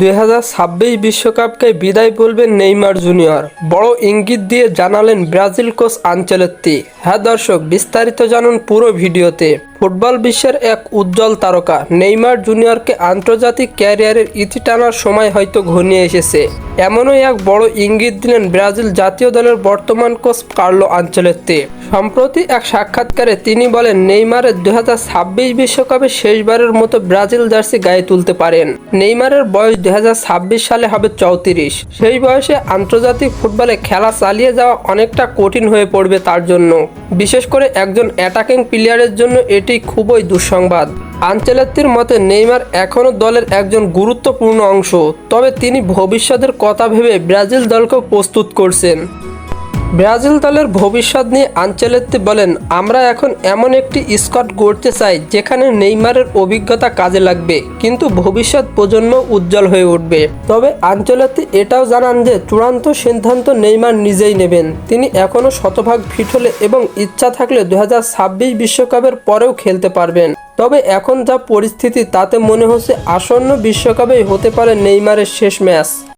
দুই বিশ্বকাপকে বিদায় বলবেন নেইমার জুনিয়র। বড় ইঙ্গিত দিয়ে জানালেন ব্রাজিল কোচ আঞ্চলেত্তি। হ্যাঁ দর্শক, বিস্তারিত জানুন পুরো ভিডিওতে। ফুটবল বিশ্বের এক উজ্জ্বল তারকা, নেইমার জুনিয়রকে আন্তর্জাতিক ক্যারিয়ারের ইতি টানার সময় হয়তো ঘনিয়ে এসেছে। এমনই এক বড় ইঙ্গিত দিলেন ব্রাজিল জাতীয় দলের বর্তমান কোচ কার্লো আঞ্চলেত্তি। সম্প্রতি এক সাক্ষাৎকারে তিনি বলেন, নেইমারের দু হাজার ছাব্বিশ বিশ্বকাপে শেষবারের মতো ব্রাজিল জার্সি গায়ে তুলতে পারেন। নেইমারের বয়স দুহাজার ছাব্বিশ সালে হবে চৌত্রিশ। সেই বয়সে আন্তর্জাতিক ফুটবলে খেলা চালিয়ে যাওয়া অনেকটা কঠিন হয়ে পড়বে তার জন্য। বিশেষ করে একজন অ্যাটাকিং প্লেয়ারের জন্য এটি খুবই দুঃসংবাদ। আঞ্চেলাত্তির মতে নেইমার এখনও দলের একজন গুরুত্বপূর্ণ অংশ, তবে তিনি ভবিষ্যতের কথা ভেবে ব্রাজিল দলকেও প্রস্তুত করছেন। ব্রাজিল দলের ভবিষ্যৎ নিয়ে আঞ্চলেত্তি বলেন, আমরা এখন এমন একটি স্কট গড়তে চাই যেখানে নেইমারের অভিজ্ঞতা কাজে লাগবে, কিন্তু ভবিষ্যৎ প্রজন্ম উজ্জ্বল হয়ে উঠবে। তবে আঞ্চলেত্তি এটাও জানান যে, চূড়ান্ত সিদ্ধান্ত নেইমার নিজেই নেবেন। তিনি এখনও শতভাগ ফিট হলে এবং ইচ্ছা থাকলে দু বিশ্বকাপের পরেও খেলতে পারবেন। তবে এখন যা পরিস্থিতি, তাতে মনে হচ্ছে আসন্ন বিশ্বকাপেই হতে পারে নেইমারের শেষ ম্যাচ।